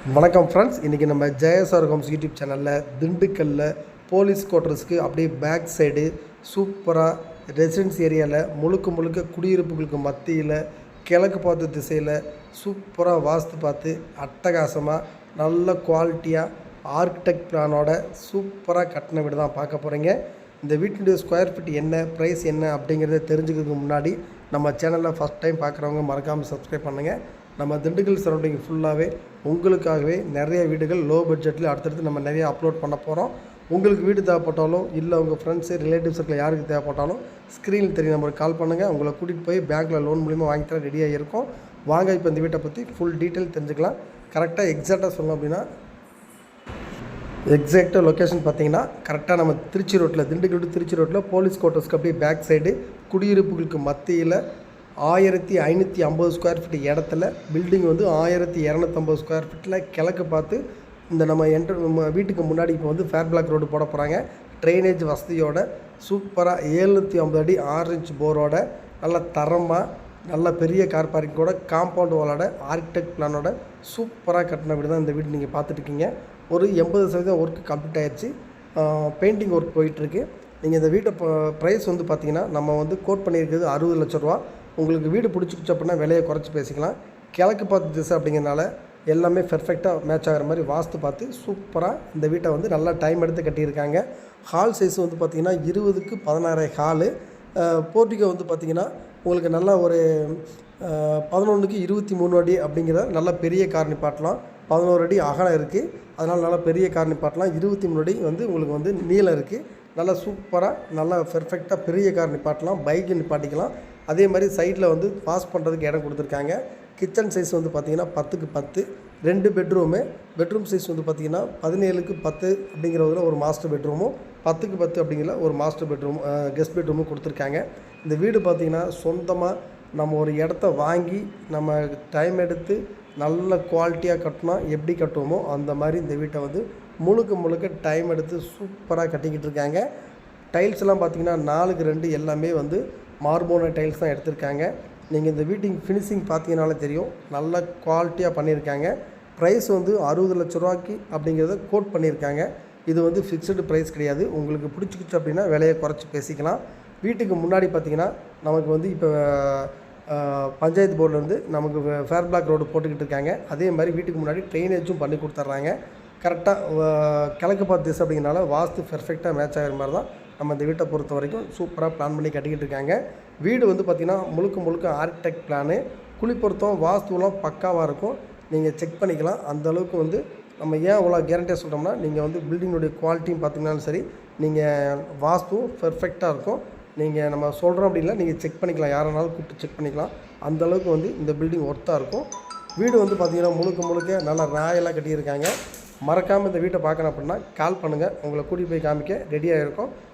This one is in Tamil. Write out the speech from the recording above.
வணக்கம் ஃப்ரெண்ட்ஸ் இன்றைக்கி நம்ம ஜெயசார் ஹோம்ஸ் யூடியூப் சேனலில் திண்டுக்கல்லில் போலீஸ் குவார்ட்டர்ஸ்க்கு அப்படியே பேக் சைடு சூப்பராக ரெசிடென்ஸ் ஏரியாவில் முழுக்க முழுக்க குடியிருப்புகளுக்கு மத்தியில் கிழக்கு பார்த்த திசையில் சூப்பராக வாஸ்து பார்த்து அட்டகாசமாக நல்ல குவாலிட்டியாக ஆர்கிடெக்ட் பிளானோட சூப்பராக கட்டின வீடு தான் பார்க்க போகிறீங்க இந்த வீட்டினுடைய ஸ்கொயர் ஃபீட் என்ன ப்ரைஸ் என்ன அப்படிங்கிறத தெரிஞ்சுக்கிறதுக்கு முன்னாடி நம்ம சேனலில் ஃபஸ்ட் டைம் பார்க்குறவங்க மறக்காமல் சப்ஸ்கிரைப் பண்ணுங்கள் நம்ம திண்டுக்கல் சரௌண்டிங் ஃபுல்லாகவே உங்களுக்காகவே நிறைய வீடுகள் லோ பட்ஜெட்டில் அடுத்தடுத்து நம்ம நிறைய அப்லோட் பண்ண போகிறோம் உங்களுக்கு வீடு தேவைப்பட்டாலும் இல்லை உங்கள் ஃப்ரெண்ட்ஸு ரிலேட்டிவ் சர்க்கிள் யாருக்கு தேவைப்பட்டாலும் ஸ்க்ரீனில் தெரிய நம்பருக்கு கால் பண்ணுங்கள் உங்களை கூட்டிகிட்டு போய் பேங்க்கில் லோன் மூலிமா வாங்கி தர ரெடியாக இருக்கும் வாங்க இப்போ இந்த வீட்டை பற்றி ஃபுல் டீட்டெயில் தெரிஞ்சுக்கலாம். கரெக்டாக எக்ஸாக்டாக சொல்லணும் அப்படின்னா எக்ஸாக்டாக லொக்கேஷன் பார்த்தீங்கன்னா கரெக்டாக நம்ம திருச்சி ரோட்டில் திண்டுக்கல் டு திருச்சி ரோட்டில் போலீஸ் குவார்ட்டர்ஸ்க்கு அப்படியே பேக் சைடு குடியிருப்புகளுக்கு மத்தியில் ஆயிரத்தி ஐநூற்றி ஐம்பது ஸ்கொயர் ஃபீட் இடத்துல பில்டிங் வந்து ஆயிரத்தி இரநூத்தம்பது ஸ்கொயர் ஃபீட்டில் கிழக்கு பார்த்து இந்த நம்ம என்ட்ர நம்ம வீட்டுக்கு முன்னாடி இப்போ வந்து ஃபேர் பிளாக் ரோடு போட போகிறாங்க ட்ரைனேஜ் வசதியோட சூப்பராக ஏழ்நூற்றி ஐம்பது அடி ஆறு இன்ச் போரோட நல்ல தரமாக நல்ல பெரிய கார் பார்க்கிங்கோட காம்பவுண்ட் வாலோட ஆர்கிடெக்ட் பிளானோட சூப்பராக கட்டின வீடு தான் இந்த வீடு நீங்கள் பார்த்துட்ருக்கீங்க ஒரு எண்பது சதவீதம் ஒர்க்கு கம்ப்ளீட் ஆயிடுச்சு பெயிண்டிங் ஒர்க் போயிட்டுருக்கு நீங்கள் இந்த வீட்டை ப்ரைஸ் வந்து பார்த்தீங்கன்னா நம்ம வந்து கோட் பண்ணியிருக்கிறது அறுபது லட்ச ரூபா. உங்களுக்கு வீடு பிடிச்சிக்கிச்சு அப்படின்னா விலையை குறைச்சி பேசிக்கலாம். கிழக்கு பார்த்து திசை அப்படிங்கிறனால எல்லாமே பெர்ஃபெக்டாக மேட்ச் ஆகிற மாதிரி வாஸ்து பார்த்து சூப்பராக இந்த வீட்டை வந்து நல்லா டைம் எடுத்து கட்டியிருக்காங்க. ஹால் சைஸ் வந்து பார்த்திங்கன்னா இருபதுக்கு பதினாறு ஹாலு போர்ட்டிகோ வந்து பார்த்திங்கன்னா உங்களுக்கு நல்லா ஒரு பதினொன்றுக்கு இருபத்தி மூணு அடி அப்படிங்கிற நல்ல பெரிய கார் நிப்பாட்டலாம். பதினோரு அடி அகலம் இருக்குது அதனால் நல்லா பெரிய கார் நிப்பாட்டலாம். இருபத்தி மூணு அடி வந்து உங்களுக்கு வந்து நீளம் இருக்குது நல்லா சூப்பராக நல்லா பெர்ஃபெக்டாக பெரிய கார் நிப்பாட்டலாம். பைக்கு நிப்பாட்டிக்கலாம். அதே மாதிரி சைடில் வந்து பாஸ் பண்ணுறதுக்கு இடம் கொடுத்துருக்காங்க. கிச்சன் சைஸ் வந்து பார்த்திங்கன்னா பத்துக்கு பத்து ரெண்டு பெட்ரூமு பெட்ரூம் சைஸ் வந்து பார்த்திங்கன்னா பதினேழுக்கு பத்து அப்படிங்கிறதுல ஒரு மாஸ்டர் பெட்ரூமும் பத்துக்கு பத்து அப்படிங்கிற ஒரு மாஸ்டர் பெட்ரூம் கெஸ்ட் பெட்ரூமும் கொடுத்துருக்காங்க. இந்த வீடு பார்த்திங்கன்னா சொந்தமாக நம்ம ஒரு இடத்த வாங்கி நம்ம டைம் எடுத்து நல்ல குவாலிட்டியாக கட்டினா எப்படி கட்டுவோமோ அந்த மாதிரி இந்த வீட்டை வந்து முழுக்க முழுக்க டைம் எடுத்து சூப்பராக கட்டிக்கிட்டு இருக்காங்க. டைல்ஸ்லாம் பார்த்திங்கன்னா பார்த்தீங்கன்னா நாலுக்கு ரெண்டு எல்லாமே வந்து மார்போன டைல்ஸ் தான் எடுத்திருக்காங்க. நீங்கள் இந்த வீட்டிங் ஃபினிஷிங் பார்த்தீங்கனாலே தெரியும். நல்ல குவாலிட்டியாக பண்ணியிருக்காங்க. ப்ரைஸ் வந்து அறுபது லட்ச ரூபாய்க்கு அப்படிங்கிறத கோட் பண்ணியிருக்காங்க. இது வந்து ஃபிக்ஸ்டு ப்ரைஸ் கிடையாது. உங்களுக்கு பிடிச்சிக்கிச்சு அப்படின்னா விலையை குறைச்சி பேசிக்கலாம். வீட்டுக்கு முன்னாடி பார்த்தீங்கன்னா நமக்கு வந்து இப்போ பஞ்சாயத்து போர்டிலேருந்து நமக்கு ஃபேர் பிளாக் ரோடு போட்டுக்கிட்டு இருக்காங்க. அதே மாதிரி வீட்டுக்கு முன்னாடி ட்ரைனேஜும் பண்ணி கொடுத்துட்றாங்க. கரெக்டாக கிழக்கு பார்த்து திசை அப்படிங்கிறனால வாஸ்து பெர்ஃபெக்டாக மேட்ச் ஆகிற மாதிரி தான் நம்ம இந்த வீட்டை பொறுத்த வரைக்கும் சூப்பராக பிளான் பண்ணி கட்டிக்கிட்டு இருக்காங்க. வீடு வந்து பார்த்திங்கன்னா முழுக்க முழுக்க ஆர்கிடெக்ட் பிளானு குழிப்பொருத்தம் வாஸ்துவெலாம் பக்காவாக இருக்கும். நீங்கள் செக் பண்ணிக்கலாம். அந்த அளவுக்கு வந்து நம்ம ஏன் அவ்வளோ கேரண்டியாக சொல்கிறோம்னா நீங்கள் வந்து பில்டிங்குடைய குவாலிட்டியும் பார்த்தீங்கன்னாலும் சரி நீங்கள் வாஸ்துவும் பெர்ஃபெக்டாக இருக்கும். நீங்கள் நம்ம சொல்கிறோம் அப்படின்னா நீங்கள் செக் பண்ணிக்கலாம். யாரானாலும் கூப்பிட்டு செக் பண்ணிக்கலாம். அந்த அளவுக்கு வந்து இந்த பில்டிங் ஒர்த்தாக இருக்கும். வீடு வந்து பார்த்திங்கன்னா முழுக்க முழுக்க நல்லா ராயெல்லாம் கட்டியிருக்காங்க. மறக்காமல் இந்த வீட்டை பார்க்கணும் அப்படின்னா கால் பண்ணுங்கள் உங்களை கூட்டிகிட்டு போய் காமிக்க ரெடியாக இருக்கும்